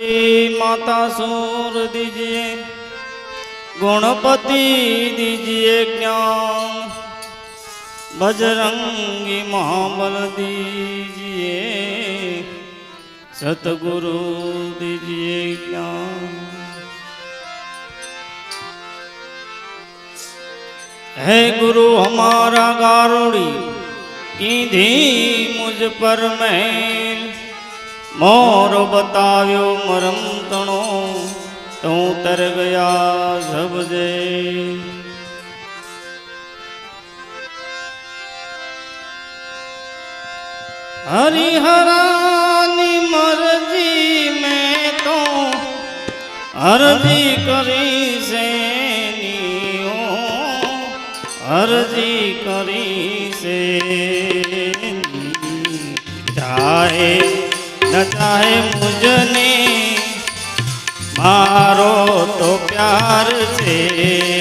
माता सूर दीजिए गुणपति दीजिए ज्ञान बजरंगी महाबल दीजिए सतगुरु दीजिए ज्ञान है गुरु हमारा गारुड़ी कीधी मुझ पर मैल મોર બતાવ્યો મરમ તણો તો તર ગયા જબજે હરિહરાની મરજી મેં તો અરજી કરી છે અરજી કરી છે ચાહે ન ચાહે મુજને મારો તો પ્યાર છે.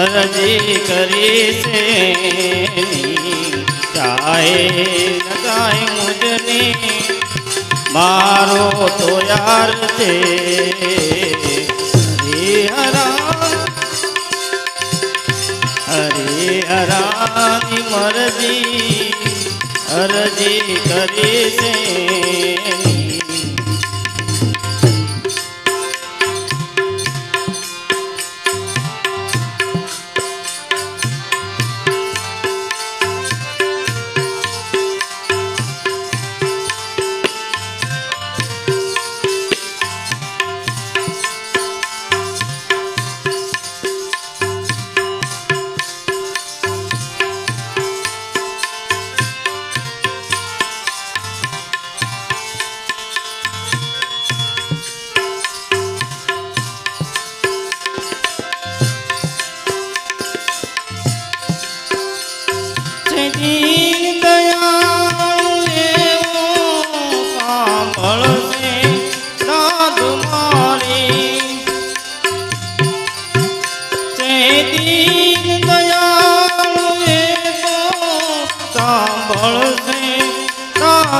અરજી કરી છે ચાહે લગાય મુજની. મારો તો યાર છે. હરિહરા, હરિહરાની મરજી, અરજી કરી છે.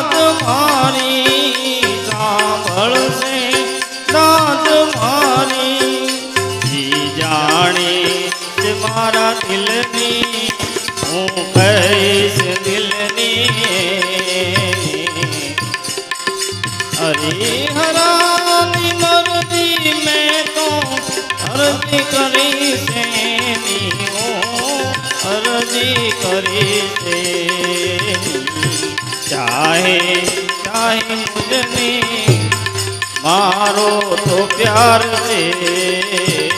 નાદ મારી સાંભળશે નાદ મારી ઈ જાણે છે મારા દિલની, હું કહીશ દિલની. તો છે અરજી કરી છે. ચાહે ચાહે મુજને મારો તો પ્યાર છે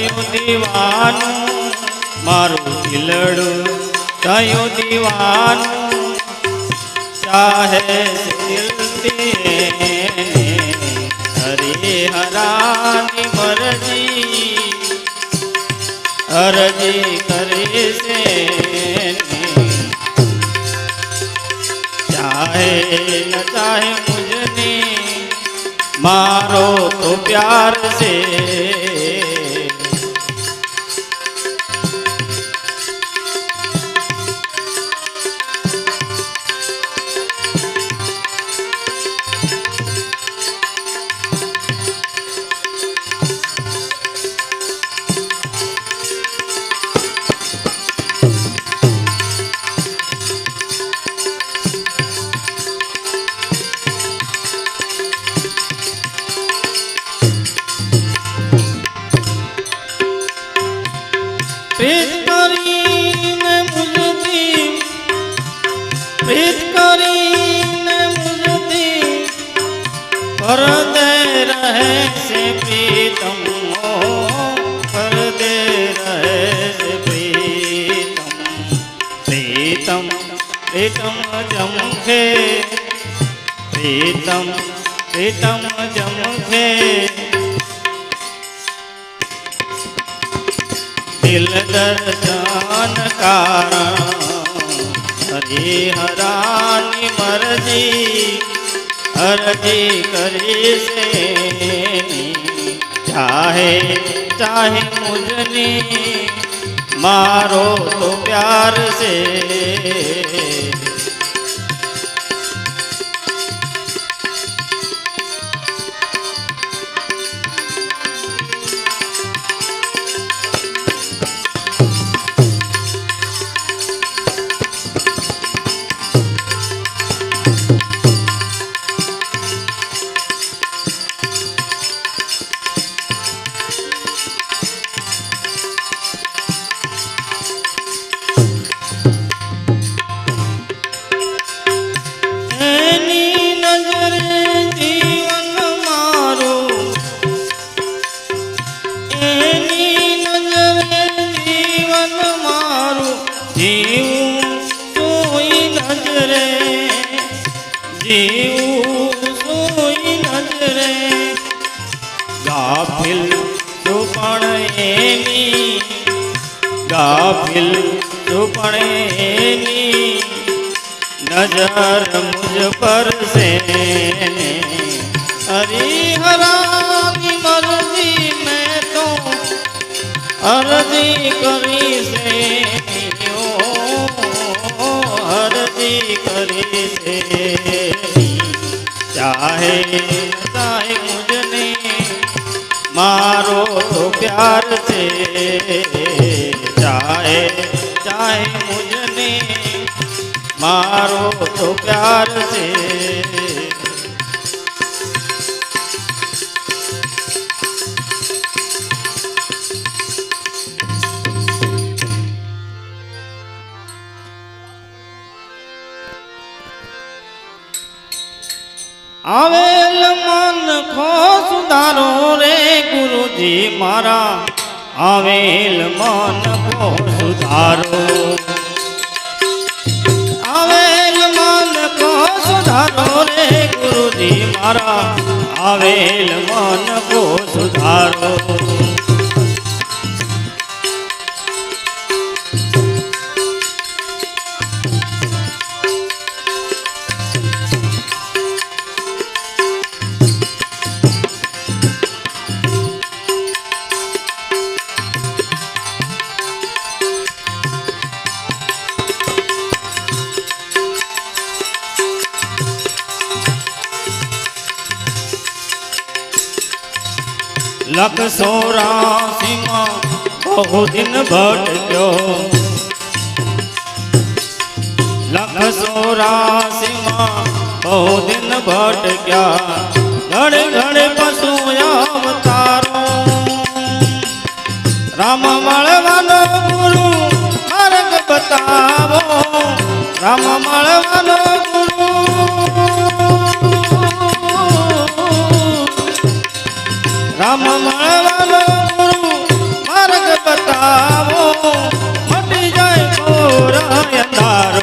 થયું દીવાનું, મારું દિલડું થયું દીવાનું. ચાહે હરે હરાની મરજી અરજી કરી છે ચાહે ન ચાહે મુજને, મારો તો પ્યાર છે. પ્રીતમ જમખે પ્રીતમ પ્રીતમ જમખે દિલ દર્શન કારણ હરે હરાની મરજી અરજી કરી છે ચાહે ચાહે મુજની મારો તો પ્યાર છે. ગાફિલ તું પણ એની ગાફિલ તું પણ એની નજર મુજ પર છે હરિહરાની મરજી મેં તો અરજી કરી છે અરજી કરી છે ચાહે મારો પ્યાર છે. ચાહે ચાહે મુજને. મારો તો પ્યાર છે. આવેલ મન ખો સુધારો રે ગુરુજી મારા. આવેલ મન ખો સુધારો આવેલ મન ખો સુધારો રે ગુરુજી મારા. આવેલ મન ખો સુધારો લખ સોરાસીમાં બહુ દિન ભટક્યો લખ સોરાસીમાં બહુ દિન ભટક્યા ઘડે ઘડે પશુ અવતારો. રામ મળવાનો ગુરુ માર્ગ બતાવો. રામ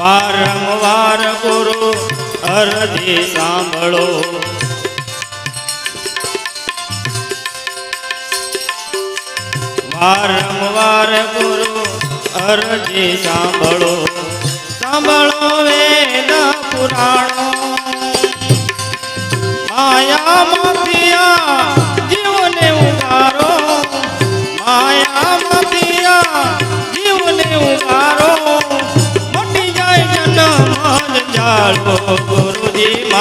વારંવાર ગુરુ અરજી સાંભળો. વારંવાર ગુરુ અરજી સાંભળો. સાંભળો વેદ પુરાણો. માયા માફિયા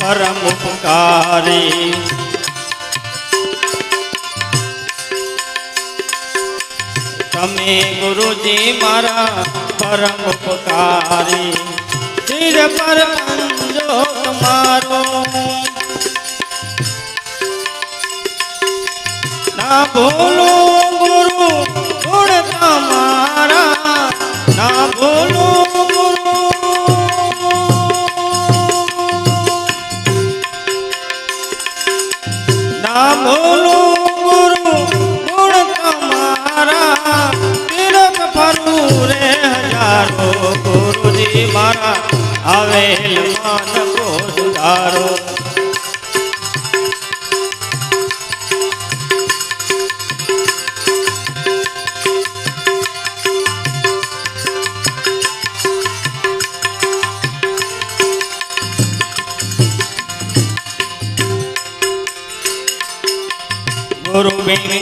પરમ ઉપકારી. તમે ગુરુજી મારા પરમ ઉપકારી. સિર પર પંજો તમારો ના ભૂલો ગુરુ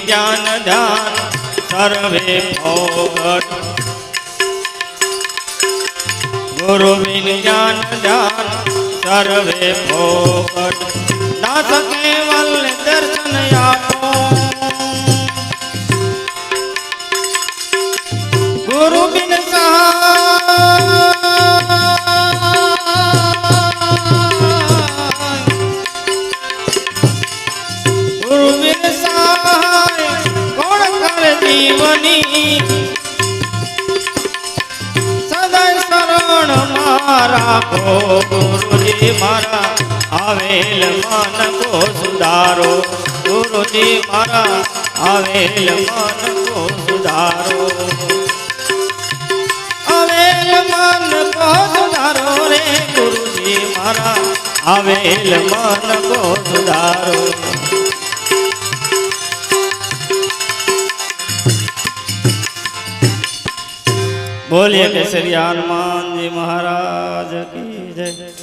જ્ઞાન ધ્યાન સર્વે ભોગટ ગુરુ બિન જ્ઞાન ધ્યાન સર્વે ભોગટ નાથ કેવલ ગુરુજી મારા આવેલ મન કો સુધારો. આવેલ મન કો સુધારો રે ગુરુજી મારા. આવેલ મન કો સુધારો. બોલીએ કેસરિયા હનુમાનજી મહારાજ કી જય.